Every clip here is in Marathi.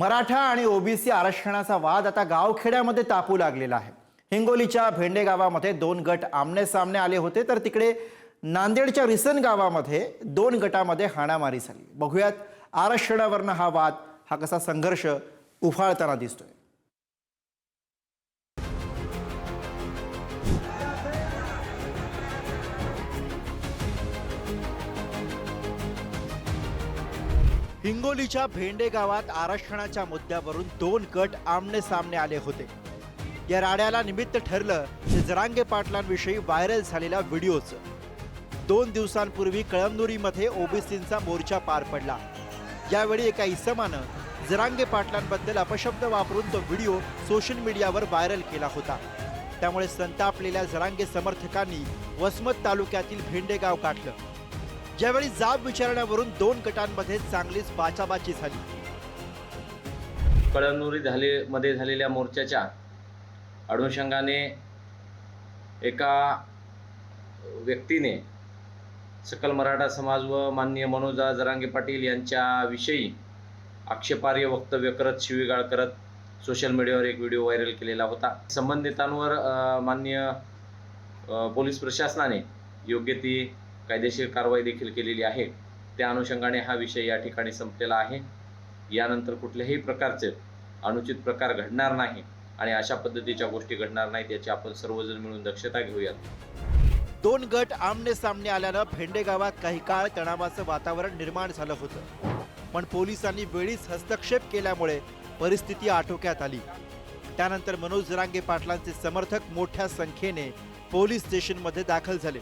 मराठा आणि ओबीसी आरक्षणाचा वाद आता गावखेड्यामध्ये तापू लागलेला आहे. हिंगोलीच्या भेंडे गावामध्ये दोन गट आमने सामने आले होते तर तिकडे नांदेडच्या रिसन गावामध्ये दोन गटामध्ये हाणामारी झाली. बघूयात आरक्षणावरनं हा वाद हा कसा संघर्ष उफाळताना दिसतोय. हिंगोलीच्या भेंडे गावात आरक्षणाच्या मुद्द्यावरून दोन गट आमने सामने आले होते. या राड्याला निमित्त ठरलं ते जरांगे पाटलांविषयी व्हायरल झालेल्या व्हिडिओचं. दोन दिवसांपूर्वी कळमनुरीमध्ये ओबीसींचा मोर्चा पार पडला. यावेळी एका इसमानं जरांगे पाटलांबद्दल अपशब्द वापरून तो व्हिडिओ सोशल मीडियावर व्हायरल केला होता. त्यामुळे संतापलेल्या जरांगे समर्थकांनी वसमत तालुक्यातील भेंडेगाव गाठलं. ज्यावेळी जाब विचारण्यावरून दोन गटांमध्ये चांगलीच बाचाबाची झाली. कळमनुरी झाले मध्ये झालेल्या मोर्चाच्या अनुषंगाने एका व्यक्तीने सकल मराठा समाज व माननीय मनोजा जरांगे पाटील यांच्याविषयी आक्षेपार्ह वक्तव्य करत शिवीगाळ करत सोशल मीडियावर एक व्हिडिओ व्हायरल केलेला होता. संबंधितांवर मान्य माननीय पोलीस प्रशासनाने योग्य ती कायदेशीर कारवाई देखील केलेली आहे. त्या अनुषंगाने हा विषय या ठिकाणी संपलेला आहे. यानंतर कुठल्याही प्रकारचे अनुचित प्रकार घडणार नाही आणि अशा पद्धतीच्या गोष्टी घडणार नाहीत याची आपण सर्वजण मिळून दक्षता घेऊयात. दोन गट आमने सामने आल्यानं भेंडे गावात काही काळ तणावाचं वातावरण निर्माण झालं होतं. पण पोलिसांनी वेळीच हस्तक्षेप केल्यामुळे परिस्थिती आटोक्यात आली. त्यानंतर मनोज जरांगे पाटलांचे समर्थक मोठ्या संख्येने पोलीस स्टेशनमध्ये दाखल झाले.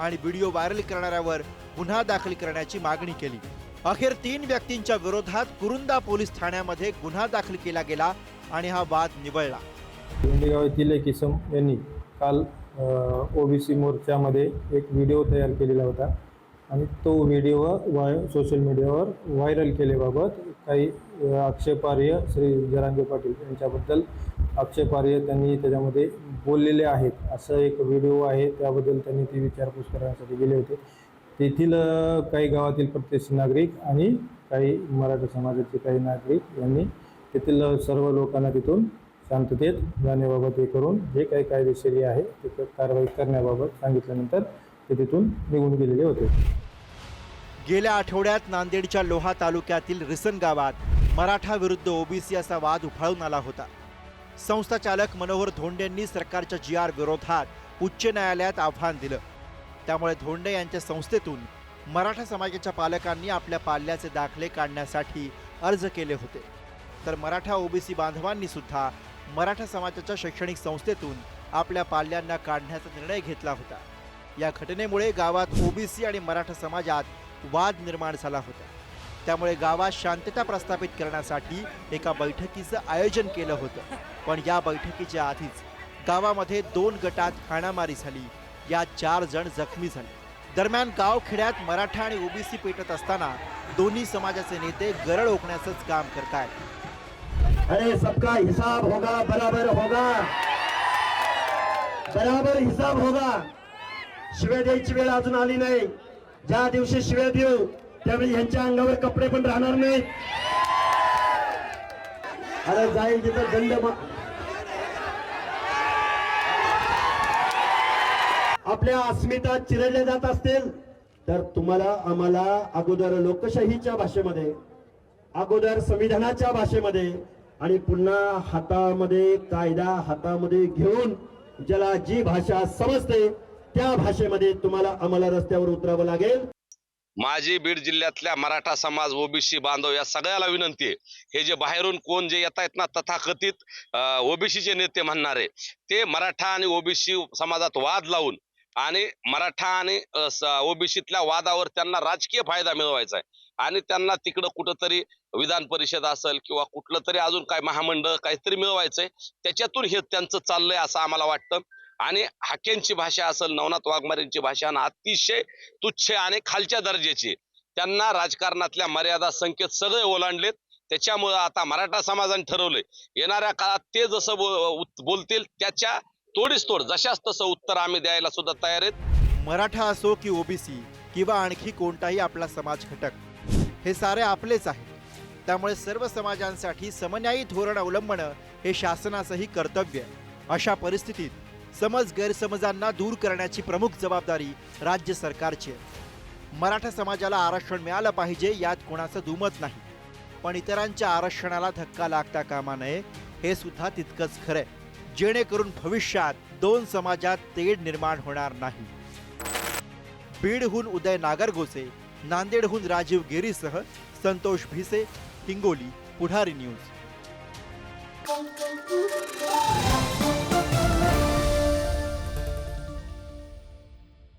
आणि व्हिडिओ व्हायरल करणाऱ्यावर गुन्हा दाखल करण्याची मागणी केली. अखेर तीन व्यक्तींच्या विरोधात कुरुंदा पोलीस ठाण्यामध्ये गुन्हा दाखल केला गेला आणि हा वाद निवळला. भेंडेगाव येथील एक इसम यांनी काल ओबीसी मोर्चामध्ये एक व्हिडिओ तयार केलेला होता. आणि तो व्हिडिओ वाय सोशल मीडियावर व्हायरल केल्याबाबत काही आक्षेपार्ह श्री जरांगे पाटील यांच्याबद्दल आक्षेपार्ह त्यांनी त्याच्यामध्ये बोललेले आहेत. असं एक व्हिडिओ आहे त्याबद्दल त्यांनी ती विचारपूस करण्यासाठी गेले होते. तेथील काही गावातील प्रत्यक्ष नागरिक आणि काही मराठा समाजाचे काही नागरिक यांनी तेथील सर्व लोकांना तिथून शांततेत जाण्याबाबत हे करून जे काही कायदेशीर आहे ते कारवाई करण्याबाबत सांगितल्यानंतर ते तिथून निघून गेलेले होते. गेल्या आठवड्यात नांदेडच्या लोहा तालुक्यातील रिसन गावात मराठा विरुद्ध ओबीसी असा वाद उफाळून आला होता. संस्था चालक मनोहर धोंडेंनी सरकारच्या जी आर विरोधात उच्च न्यायालयात आव्हान दिलं. त्यामुळे धोंडे यांच्या संस्थेतून मराठा समाजाच्या पालकांनी आपल्या पाल्याचे दाखले काढण्यासाठी अर्ज केले होते. तर मराठा ओबीसी बांधवांनी सुद्धा मराठा समाजाच्या शैक्षणिक संस्थेतून आपल्या पाल्यांना काढण्याचा निर्णय घेतला होता. या घटनेमुळे गावात ओबीसी आणि मराठा समाजात वाद निर्माण झाला होता. त्यामुळे गावात शांतता प्रस्थापित करण्यासाठी एका बैठकीचं आयोजन केलं होतं. पण या बैठकीच्या आधीच गावामध्ये दोन गटात हाणामारी झाली. या चार जण जखमी झाले. दरम्यान गावखेड्यात मराठा आणि ओबीसी पेटत असताना दोन्ही समाजाचे नेते गरळ ओकण्याचंच काम करतायत अरे सबका हिसाब होगा बराबर होगा. बराबर हिसाब होगा. शिव्या द्यायची वेळ अजून आली नाही. ज्या दिवशी शिव्या देऊ त्यावेळी ह्यांच्या अंगावर कपडे पण राहणार नाहीत. अरे जाईल तिथं दंड आपल्या अस्मिता चिरडल्या जात असतील तर तुम्हाला आम्हाला अगोदर लोकशाहीच्या भाषेमध्ये अगोदर संविधानाच्या भाषेमध्ये आणि पुन्हा हातामध्ये कायदा हातामध्ये घेऊन ज्याला जी भाषा समजते त्या भाषेमध्ये तुम्हाला आम्हाला रस्त्यावर उतरावं लागेल. माझी बीड जिल्ह्यातल्या मराठा समाज ओबीसी बांधव या सगळ्याला विनंती आहे. हे जे बाहेरून कोण जे येत आहेत ना तथाकथित ओबीसीचे नेते म्हणणारे ते मराठा आणि ओबीसी समाजात वाद लावून आणि मराठा आणि ओबीसीतल्या वादावर त्यांना राजकीय फायदा मिळवायचा आहे. आणि त्यांना तिकडं कुठंतरी विधान परिषद असेल किंवा कुठलं तरी अजून काय महामंडळ काहीतरी मिळवायचंय त्याच्यातून हे त्यांचं चाललंय असं आम्हाला वाटतं. आणि हाकेंची भाषा असेल नवनाथ वाघमारेंची भाषा ना अतिशय तुच्छ आणि खालच्या दर्जाची. त्यांना राजकारणातल्या मर्यादा संकेत सगळे ओलांडलेत. त्याच्यामुळं आता मराठा समाजाने ठरवलंय येणाऱ्या काळात ते जसं बो- बोलतील त्याच्या तोडीस तोड जशाच तसं उत्तर आम्ही द्यायला सुद्धा तयार आहेत. मराठा असो की ओबीसी किंवा आणखी कोणताही आपला समाज घटक हे सारे आपलेच आहेत. त्यामुळे सर्व समाजांसाठी समन्यायी धोरण अवलंबणं हे शासनाचंही कर्तव्य अशा परिस्थितीत समज गैरसमजांना दूर करण्याची प्रमुख जबाबदारी राज्य सरकारची आहे. मराठा समाजाला आरक्षण मिळालं पाहिजे यात कोणाचं दुमत नाही. पण इतरांच्या आरक्षणाला धक्का लागता कामा नये हे सुद्धा तितकंच खरंय जेणेकरून भविष्यात दोन समाजात तेढ निर्माण होणार नाही. बीडहून उदय नागरगोसे नांदेडहून राजीव गिरीसह संतोष भिसे हिंगोली पुढारी न्यूज.